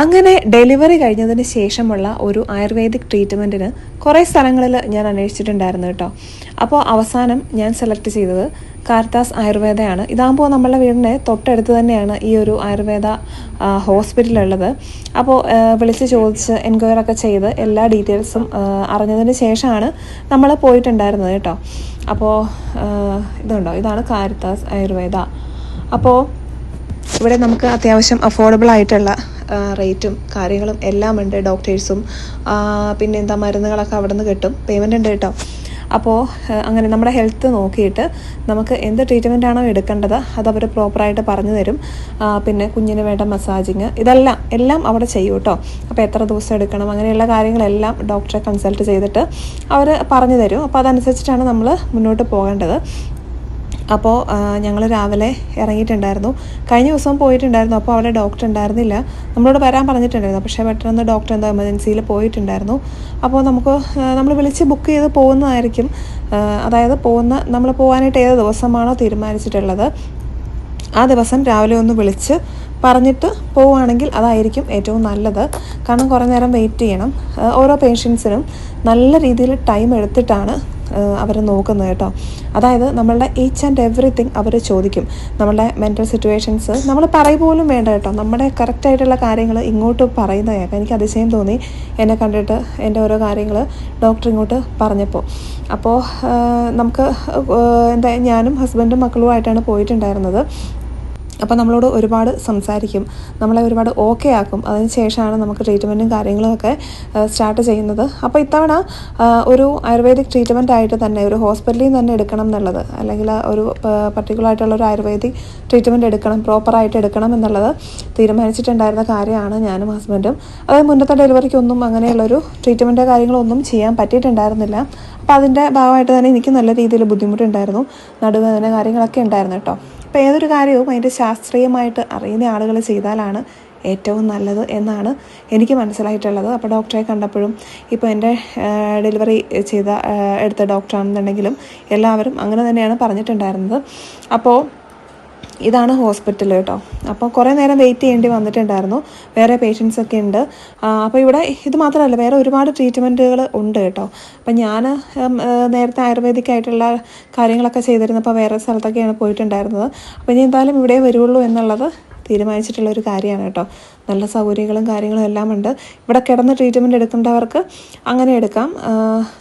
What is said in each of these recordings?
അങ്ങനെ ഡെലിവറി കഴിഞ്ഞതിന് ശേഷമുള്ള ഒരു ആയുർവേദിക് ട്രീറ്റ്മെന്റിന് കുറേ സ്ഥലങ്ങളിൽ ഞാൻ അന്വേഷിച്ചിട്ടുണ്ടായിരുന്നു കേട്ടോ. അപ്പോൾ അവസാനം ഞാൻ സെലക്ട് ചെയ്തത് കാർത്താസ് ആയുർവേദയാണ്. ഇതാകുമ്പോൾ നമ്മളുടെ വീടിന്റെ തൊട്ടടുത്ത് തന്നെയാണ് ഈ ഒരു ആയുർവേദ ഹോസ്പിറ്റലുള്ളത് അപ്പോൾ വിളിച്ച് ചോദിച്ച് എൻക്വയറി ഒക്കെ ചെയ്ത് എല്ലാ ഡീറ്റെയിൽസും അറിഞ്ഞതിന് ശേഷമാണ് നമ്മൾ പോയിട്ടുണ്ടായിരുന്നത് കേട്ടോ. അപ്പോൾ ഇതുണ്ടോ? ഇതാണ് കാരിത്താസ് ആയുർവേദ. അപ്പോൾ ഇവിടെ നമുക്ക് അത്യാവശ്യം അഫോർഡബിൾ ആയിട്ടുള്ള റേറ്റും കാര്യങ്ങളും എല്ലാം ഉണ്ട് ഡോക്ടേഴ്സും. പിന്നെ എന്താ മരുന്നുകളൊക്കെ അവിടെ നിന്ന് കിട്ടും. പേയ്മെന്റ് ഉണ്ട് കേട്ടോ. അപ്പോൾ അങ്ങനെ നമ്മുടെ ഹെൽത്ത് നോക്കിയിട്ട് നമുക്ക് എന്ത് ട്രീറ്റ്മെന്റ് ആണോ എടുക്കേണ്ടത് അത് അവർ പ്രോപ്പറായിട്ട് പറഞ്ഞു തരും. പിന്നെ കുഞ്ഞിന് വേണ്ട മസാജിങ് ഇതെല്ലാം എല്ലാം അവിടെ ചെയ്യും കേട്ടോ. അപ്പോൾ എത്ര ദിവസം എടുക്കണം അങ്ങനെയുള്ള കാര്യങ്ങളെല്ലാം ഡോക്ടറെ കൺസൾട്ട് ചെയ്തിട്ട് അവർ പറഞ്ഞു തരും. അപ്പോൾ അതനുസരിച്ചിട്ടാണ് നമ്മൾ മുന്നോട്ട് പോകേണ്ടത്. അപ്പോൾ ഞങ്ങൾ രാവിലെ ഇറങ്ങിയിട്ടുണ്ടായിരുന്നു. കഴിഞ്ഞ ദിവസം പോയിട്ടുണ്ടായിരുന്നു അപ്പോൾ അവിടെ ഡോക്ടർ ഉണ്ടായിരുന്നില്ല. നമ്മളോട് വരാൻ പറഞ്ഞിട്ടുണ്ടായിരുന്നു പക്ഷേ പെട്ടെന്ന് ഡോക്ടർ എന്തോ എമർജൻസിയിൽ പോയിട്ടുണ്ടായിരുന്നു. അപ്പോൾ നമുക്ക് നമ്മൾ വിളിച്ച് ബുക്ക് ചെയ്ത് പോകുന്നതായിരിക്കും. അതായത് പോകുന്ന നമ്മൾ പോകാനായിട്ട് ഏത് ദിവസമാണോ തീരുമാനിച്ചിട്ടുള്ളത് ആ ദിവസം രാവിലെ ഒന്ന് വിളിച്ച് പറഞ്ഞിട്ട് പോവുകയാണെങ്കിൽ അതായിരിക്കും ഏറ്റവും നല്ലത്. കാരണം കുറേ നേരം വെയിറ്റ് ചെയ്യണം. ഓരോ പേഷ്യൻസിനും നല്ല രീതിയിൽ ടൈം എടുത്തിട്ടാണ് അവർ നോക്കുന്നത് കേട്ടോ. അതായത് നമ്മളുടെ ഈച്ച് ആൻഡ് എവറിത്തിങ് അവർ ചോദിക്കും. നമ്മളുടെ മെന്റൽ സിറ്റുവേഷൻസ് നമ്മൾ പറയും പോലും വേണ്ട കേട്ടോ. നമ്മുടെ കറക്റ്റായിട്ടുള്ള കാര്യങ്ങൾ ഇങ്ങോട്ട് പറയുന്നത് കേൾക്കാം എനിക്ക് അതിശയം തോന്നി എന്നെ കണ്ടിട്ട് എന്റെ ഓരോ കാര്യങ്ങൾ ഡോക്ടർ ഇങ്ങോട്ട് പറഞ്ഞപ്പോൾ. അപ്പോൾ നമുക്ക് എന്താ ഞാനും ഹസ്ബൻഡും മക്കളുമായിട്ടാണ് പോയിട്ടുണ്ടായിരുന്നത്. അപ്പോൾ നമ്മളോട് ഒരുപാട് സംസാരിക്കും നമ്മളെ ഒരുപാട് ഓക്കെ ആക്കും. അതിന് ശേഷമാണ് നമുക്ക് ട്രീറ്റ്മെന്റും കാര്യങ്ങളും ഒക്കെ സ്റ്റാർട്ട് ചെയ്യുന്നത്. അപ്പോൾ ഇത്തവണ ഒരു ആയുർവേദിക് ട്രീറ്റ്മെന്റ് ആയിട്ട് തന്നെ ഒരു ഹോസ്പിറ്റലിൽ നിന്ന് തന്നെ എടുക്കണം എന്നുള്ളത് അല്ലെങ്കിൽ ഒരു പർട്ടിക്കുലർ ആയിട്ടുള്ള ഒരു ആയുർവേദിക് ട്രീറ്റ്മെന്റ് എടുക്കണം പ്രോപ്പറായിട്ട് എടുക്കണം എന്നുള്ളത് തീരുമാനിച്ചിട്ടുണ്ടായിരുന്ന കാര്യമാണ് ഞാനും ഹസ്ബൻഡും അതായത് മുന്നത്തെ ഡെലിവറിക്കൊന്നും അങ്ങനെയുള്ളൊരു ട്രീറ്റ്മെന്റോ കാര്യങ്ങളൊന്നും ചെയ്യാൻ പറ്റിയിട്ടുണ്ടായിരുന്നില്ല. അപ്പോൾ അതിന്റെ ഭാഗമായിട്ട് തന്നെ എനിക്ക് നല്ല രീതിയിൽ ബുദ്ധിമുട്ടുണ്ടായിരുന്നു നടുവേദന കാര്യങ്ങളൊക്കെ ഉണ്ടായിരുന്നു കേട്ടോ. അപ്പോൾ ഏതൊരു കാര്യവും അതിന്റെ ശാസ്ത്രീയമായിട്ട് അറിയുന്ന ആളുകൾ ചെയ്താലാണ് ഏറ്റവും നല്ലത് എന്നാണ് എനിക്ക് മനസ്സിലായിട്ടുള്ളത്. അപ്പോൾ ഡോക്ടറെ കണ്ടപ്പോഴും ഇപ്പോൾ എന്റെ ഡെലിവറി ചെയ്ത എടുത്ത ഡോക്ടറാണെന്നുണ്ടെങ്കിലും എല്ലാവരും അങ്ങനെ തന്നെയാണ് പറഞ്ഞിട്ടുണ്ടായിരുന്നത്. അപ്പോൾ ഇതാണ് ഹോസ്പിറ്റൽ കേട്ടോ. അപ്പോൾ കുറേ നേരം വെയിറ്റ് ചെയ്യേണ്ടി വന്നിട്ടുണ്ടായിരുന്നു. വേറെ പേഷ്യൻസ് ഒക്കെ ഉണ്ട്. അപ്പോൾ ഇവിടെ ഇത് മാത്രമല്ല വേറെ ഒരുപാട് ട്രീറ്റ്മെന്റുകൾ ഉണ്ട് കേട്ടോ. അപ്പം ഞാൻ നേരത്തെ ആയുർവേദിക് ആയിട്ടുള്ള കാര്യങ്ങളൊക്കെ ചെയ്തിരുന്നപ്പോൾ വേറെ സ്ഥലത്തൊക്കെയാണ് പോയിട്ടുണ്ടായിരുന്നത്. അപ്പോൾ ഇനി എന്തായാലും ഇവിടെ വരുള്ളൂ എന്നുള്ളത് തീരുമാനിച്ചിട്ടുള്ള ഒരു കാര്യമാണ് കേട്ടോ. നല്ല സൗകര്യങ്ങളും കാര്യങ്ങളും എല്ലാം ഉണ്ട്. ഇവിടെ കിടന്ന് ട്രീറ്റ്മെന്റ് എടുക്കേണ്ടവർക്ക് അങ്ങനെ എടുക്കാം.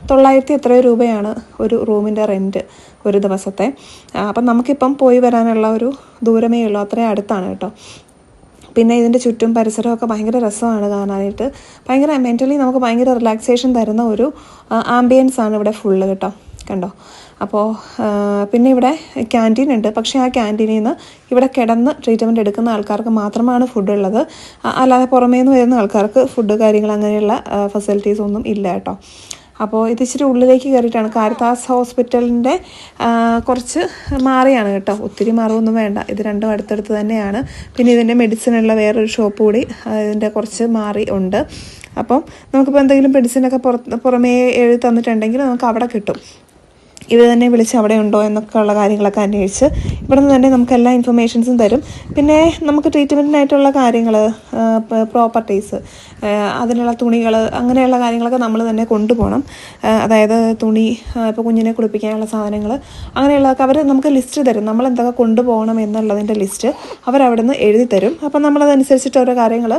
തൊള്ളായിരത്തി എത്രയോ രൂപയാണ് ഒരു റൂമിന്റെ റെന്റ് ഒരു ദിവസത്തെ. അപ്പം നമുക്കിപ്പം പോയി വരാനുള്ള ഒരു ദൂരമേ ഉള്ളൂ. അത്രയും അടുത്താണ് കേട്ടോ. പിന്നെ ഇതിന്റെ ചുറ്റും പരിസരമൊക്കെ ഭയങ്കര രസമാണ് കാണാനായിട്ട്. ഭയങ്കര മെന്റലി നമുക്ക് ഭയങ്കര റിലാക്സേഷൻ തരുന്ന ഒരു ആംബിയൻസ് ആണ് ഇവിടെ ഫുള്ള് കേട്ടോ. കണ്ടോ? അപ്പോൾ പിന്നെ ഇവിടെ ക്യാന്റീൻ ഉണ്ട്. പക്ഷേ ആ ക്യാന്റീനിൽ നിന്ന് ഇവിടെ കിടന്ന് ട്രീറ്റ്മെന്റ് എടുക്കുന്ന ആൾക്കാർക്ക് മാത്രമാണ് ഫുഡ് ഉള്ളത്. അല്ലാതെ പുറമേ നിന്ന് വരുന്ന ആൾക്കാർക്ക് ഫുഡ് കാര്യങ്ങൾ അങ്ങനെയുള്ള ഫെസിലിറ്റീസ് ഒന്നും ഇല്ല കേട്ടോ. അപ്പോൾ ഇത് ഇച്ചിരി ഉള്ളിലേക്ക് കയറിയിട്ടാണ്. കാരിത്താസ് ഹോസ്പിറ്റലിന്റെ കുറച്ച് മാറിയാണ് കേട്ടോ. ഒത്തിരി മാറുമൊന്നും വേണ്ട. ഇത് രണ്ടും അടുത്തടുത്ത് തന്നെയാണ്. പിന്നെ ഇതിന്റെ മെഡിസിനുള്ള വേറൊരു ഷോപ്പ് കൂടി ഇതിന്റെ കുറച്ച് മാറി ഉണ്ട്. അപ്പം നമുക്കിപ്പോൾ എന്തെങ്കിലും മെഡിസിനൊക്കെ പുറത്ത് പുറമേ എഴുതി തന്നിട്ടുണ്ടെങ്കിൽ നമുക്ക് അവിടെ കിട്ടും. ഇത് തന്നെ വിളിച്ച് അവിടെ ഉണ്ടോ എന്നൊക്കെ ഉള്ള കാര്യങ്ങളൊക്കെ അന്വേഷിച്ച് ഇവിടെ നിന്ന് തന്നെ നമുക്ക് എല്ലാ ഇൻഫർമേഷൻസും തരും. പിന്നെ നമുക്ക് ട്രീറ്റ്മെന്റിനായിട്ടുള്ള കാര്യങ്ങൾ പ്രോപ്പർട്ടീസ് അതിനുള്ള തുണികൾ അങ്ങനെയുള്ള കാര്യങ്ങളൊക്കെ നമ്മൾ തന്നെ കൊണ്ടുപോകണം. അതായത് തുണി ഇപ്പോൾ കുഞ്ഞിനെ കുളിപ്പിക്കാനുള്ള സാധനങ്ങൾ അങ്ങനെയുള്ളതൊക്കെ അവർ നമുക്ക് ലിസ്റ്റ് തരും. നമ്മൾ എന്തൊക്കെ കൊണ്ടുപോകണം എന്നുള്ളതിന്റെ ലിസ്റ്റ് അവരവിടെ നിന്ന് എഴുതി തരും. അപ്പം നമ്മളതനുസരിച്ചിട്ട് ഓരോ കാര്യങ്ങൾ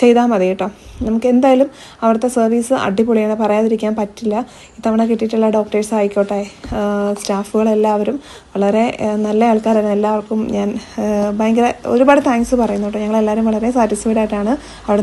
ചെയ്താൽ മതി കേട്ടോ. നമുക്ക് എന്തായാലും അവിടുത്തെ സർവീസ് അടിപൊളിയാണ്. പറയാതിരിക്കാൻ പറ്റില്ല. ഇത്തവണ കിട്ടിയിട്ടുള്ള ഡോക്ടേഴ്സ് ആയിക്കോട്ടെ സ്റ്റാഫുകളെല്ലാവരും വളരെ നല്ല ആൾക്കാരാണ്. എല്ലാവർക്കും ഞാൻ ഭയങ്കര ഒരുപാട് താങ്ക്സ് പറയുന്നു കേട്ടോ. ഞങ്ങളെല്ലാവരും വളരെ സാറ്റിസ്ഫൈഡ് ആയിട്ടാണ് അവിടെ